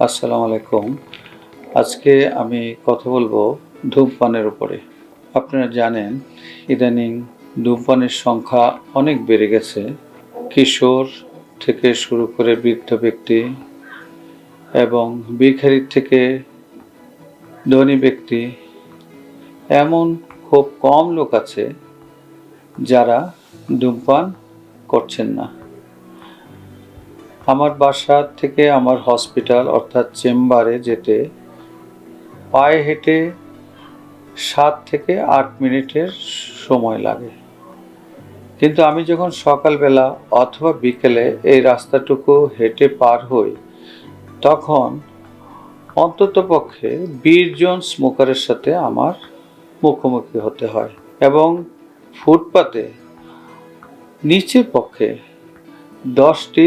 আসসালামু আলাইকুম। আজকে আমি কথা বলব ধূমপানের উপরে। আপনারা জানেন, ইদানিং ধূমপানের সংখ্যা অনেক বেড়ে গেছে। কিশোর থেকে শুরু করে বৃদ্ধ ব্যক্তি এবং বিখারির থেকে ধনী ব্যক্তি, এমন খুব কম লোক আছে যারা ধূমপান করছেন না। আমার বাসা থেকে আমার হসপিটাল অর্থাৎ চেম্বারে যেতে পায়ে হেঁটে সাত থেকে আট মিনিটের সময় লাগে। কিন্তু আমি যখন সকালবেলা অথবা বিকেলে এই রাস্তাটুকু হেঁটে পার হই, তখন অন্ততপক্ষে বিশ জন স্মোকারের সাথে আমার মুখোমুখি হতে হয় এবং ফুটপাতে নিচের পক্ষে দশটি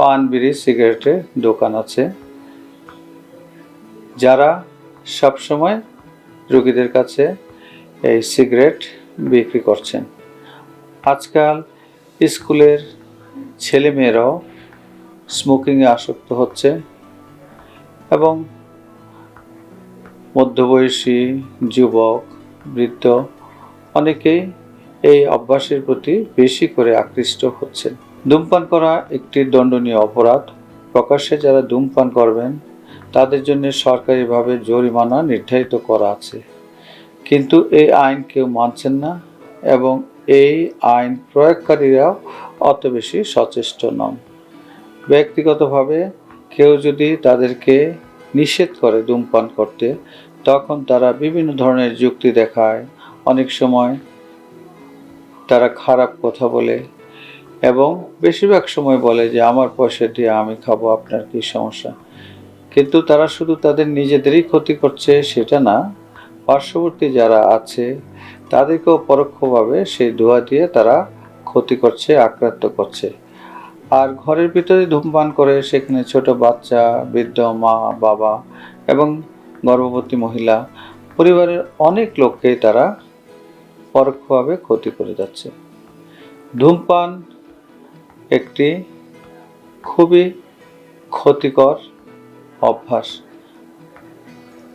পান বিড়ি, সিগারেটের দোকান আছে। যারা সবসময় রোগীদের কাছে এই সিগারেট বিক্রি করছেন। আজকাল স্কুলের ছেলেমেয়েরাও স্মোকিংয়ে আসক্ত হচ্ছে এবং মধ্যবয়সী যুবক, বৃদ্ধ অনেকেই এই অভ্যাসের প্রতি বেশি করে আকৃষ্ট হচ্ছেন। ধূমপান করা একটি দণ্ডনীয় অপরাধ। প্রকাশ্যে যারা ধূমপান করবেন, তাদের জন্য সরকারিভাবে জরিমানা নির্ধারিত করা আছে। কিন্তু এই আইন কেউ মানছেন না এবং এই আইন প্রয়োগকারীরাও অত বেশি সচেষ্ট নন। ব্যক্তিগতভাবে কেউ যদি তাদেরকে নিষেধ করে ধূমপান করতে, তখন তারা বিভিন্ন ধরনের যুক্তি দেখায়। অনেক সময় তারা খারাপ কথা বলে এবং বেশিরভাগ সময় বলে যে, আমার পয়সা দিয়ে আমি খাব, আপনার কি সমস্যা? কিন্তু তারা শুধু তাদের নিজেদেরই ক্ষতি করছে সেটা না, পার্শ্ববর্তী যারা আছে তাদেরকেও পরোক্ষভাবে সেই ধোঁয়া দিয়ে তারা ক্ষতি করছে, আক্রান্ত করছে। আর ঘরের ভিতরে ধূমপান করে সেখানে ছোট বাচ্চা, বৃদ্ধ মা, বাবা এবং গর্ভবতী মহিলা পরিবারের অনেক লোককেই তারা পরোক্ষভাবে ক্ষতি করে যাচ্ছে। ধূমপান একটি খুবই ক্ষতিকর অভ্যাস।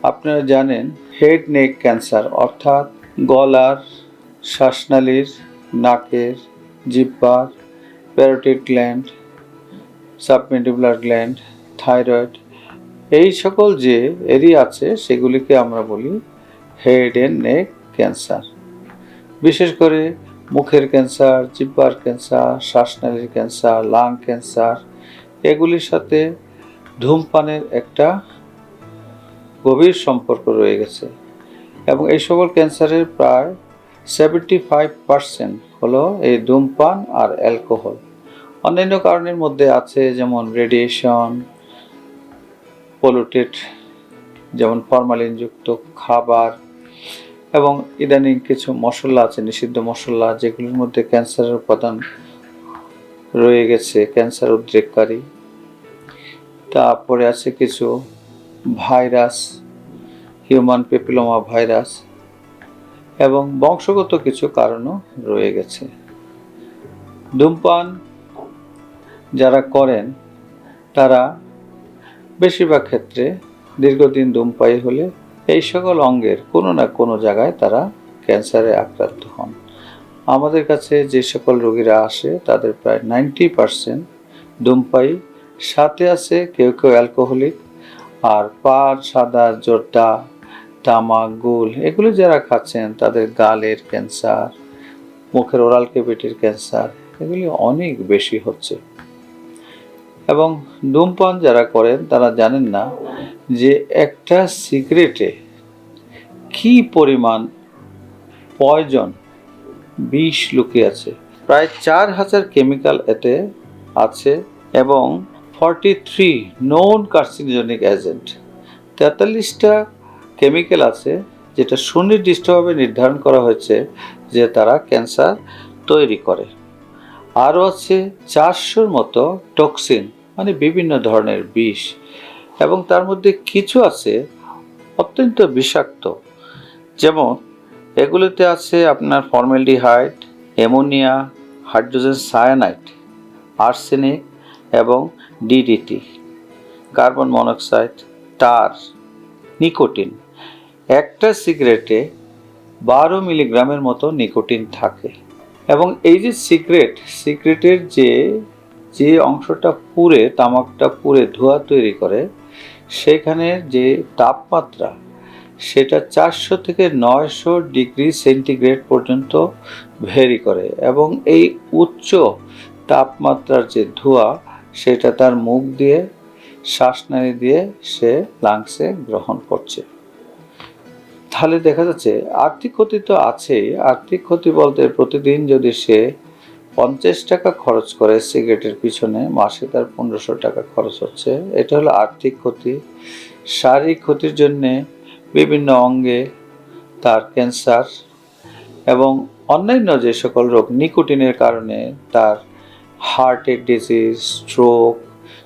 আপনারা জানেন হেড নেক ক্যান্সার অর্থাৎ গলার, শ্বাসনালীর, নাকের, জিব্বার parotid gland submandibular gland thyroid এই সকল যে এরিয়া আছে, সেগুলিকে আমরা বলি হেড এন্ড নেক ক্যান্সার বিশেষ করে মুখের ক্যান্সার, জিব্বার ক্যান্সার, শ্বাসনালীর ক্যান্সার, লাং ক্যান্সার, এগুলির সাথে ধূমপানের একটা গভীর সম্পর্ক রয়ে গেছে। এবং এই সকল ক্যান্সারের প্রায় সেভেন্টি ফাইভ পার্সেন্ট হলো এই ধূমপান আর অ্যালকোহল। অন্যান্য কারণের মধ্যে আছে যেমন রেডিয়েশন পলুটেড যেমন ফরমালিনযুক্ত খাবার এবং ইদানিং কিছু মশলা আছে, নিষিদ্ধ মশলা, যেগুলির মধ্যে ক্যান্সারের উপাদান রয়ে গেছে, ক্যান্সার উদ্রেককারী। তারপরে আছে কিছু ভাইরাস, হিউম্যান পেপিলোমা ভাইরাস এবং বংশগত কিছু কারণও রয়ে গেছে। ধূমপান যারা করেন, তারা বেশিরভাগ ক্ষেত্রে দীর্ঘদিন ধূমপায়ী হলে এই সকল অঙ্গের কোনো না কোনো জায়গায় তারা ক্যান্সারে আক্রান্ত হন। আমাদের কাছে যে সকল রোগীরা আসে, তাদের প্রায় নাইনটি পারসেন্ট ধূমপায়ী, সাথে আছে কেউ কেউ অ্যালকোহলিক, আর পান সাদা, জর্দা তামাক গুল, এগুলো যারা খাচ্ছেন, তাদের গালের ক্যান্সার, মুখের ওরাল কেভিটির ক্যান্সার, এগুলি অনেক বেশি হচ্ছে। এবং ধূমপান যারা করেন, তারা জানেন না যে একটা সিগারেটে কি পরিমাণ পয়জন বিষ লুকিয়ে আছে? প্রায় চার হাজার কেমিক্যাল এতে আছে এবং forty three non carcinogenic agent তেতাল্লিশটা chemical আছে যেটা সুনির্দিষ্টভাবে নির্ধারণ করা হয়েছে যে তারা ক্যান্সার তৈরি করে। আরও আছে চারশোর মতো টক্সিন মানে বিভিন্ন ধরনের বিষ। এবং তার মধ্যে কিছু আছে অত্যন্ত বিষাক্ত। যেমন, এগুলোতে আছে আপনার formaldehyde, ammonia, hydrogen cyanide, arsenic এবং DDT carbon monoxide, tar, nicotine. একটা সিগারেটে বারো মিলিগ্রামের মতো নিকোটিন থাকে। এবং এই যে সিগারেট, সিগারেটের যে যে অংশটা পুড়ে, তামাকটা পুড়ে, ধোঁয়া তৈরি করে সেখানে যে তাপমাত্রা, সেটা চারশো থেকে নয়শো ডিগ্রি সেন্টিগ্রেড পর্যন্ত ভেরি করে এবং এই উচ্চ তাপমাত্রার যে ধোঁয়া, সেটা তার মুখ দিয়ে, শ্বাসনালী দিয়ে সে লাংসে গ্রহণ করছে। তাহলে দেখা যাচ্ছে আর্থিক ক্ষতি তো আছেই, আর্থিক ক্ষতি বলতে প্রতিদিন যদি সে পঞ্চাশ টাকা খরচ করে সিগারেটের পিছনে মাসে তার পনেরোশো টাকা খরচ হচ্ছে। এটা হলো আর্থিক ক্ষতি। শারীরিক ক্ষতির জন্যে বিভিন্ন অঙ্গে তার ক্যান্সার এবং অন্যান্য যে সকল রোগ নিকোটিনের কারণে তার হার্টের ডিজিজ, স্ট্রোক,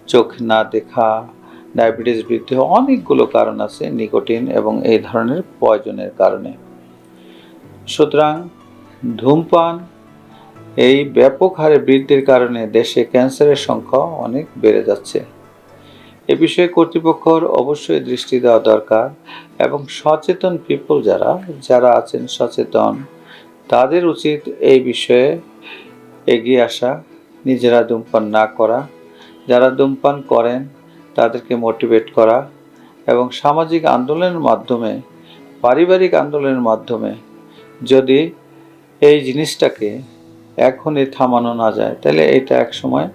চোখ না দেখা, ডায়াবেটিস বৃদ্ধি অনেকগুলো কারণ আছে নিকোটিন এবং এই ধরনের পয়জনের কারণে। সুতরাং ধূমপান এই ব্যাপক হারে বৃদ্ধির কারণে দেশে ক্যান্সারের সংখ্যা অনেক বেড়ে যাচ্ছে। এ বিষয়ে কর্তৃপক্ষর অবশ্যই দৃষ্টি দেওয়া দরকার এবং সচেতন পিপল যারা যারা আছেন সচেতন, তাদের উচিত এই বিষয়ে এগিয়ে আসা, নিজেরা ধূমপান না করা, যারা ধূমপান করেন তাদেরকে মোটিভেট করা এবং সামাজিক আন্দোলনের মাধ্যমে, পারিবারিক আন্দোলনের মাধ্যমে যদি এই জিনিসটাকে এখনই থামানো না যায়। তাহলে এটা এক সময়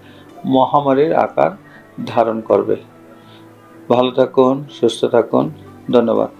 মহামারীর আকার ধারণ করবে। ভালো থাকুন, সুস্থ থাকুন। ধন্যবাদ।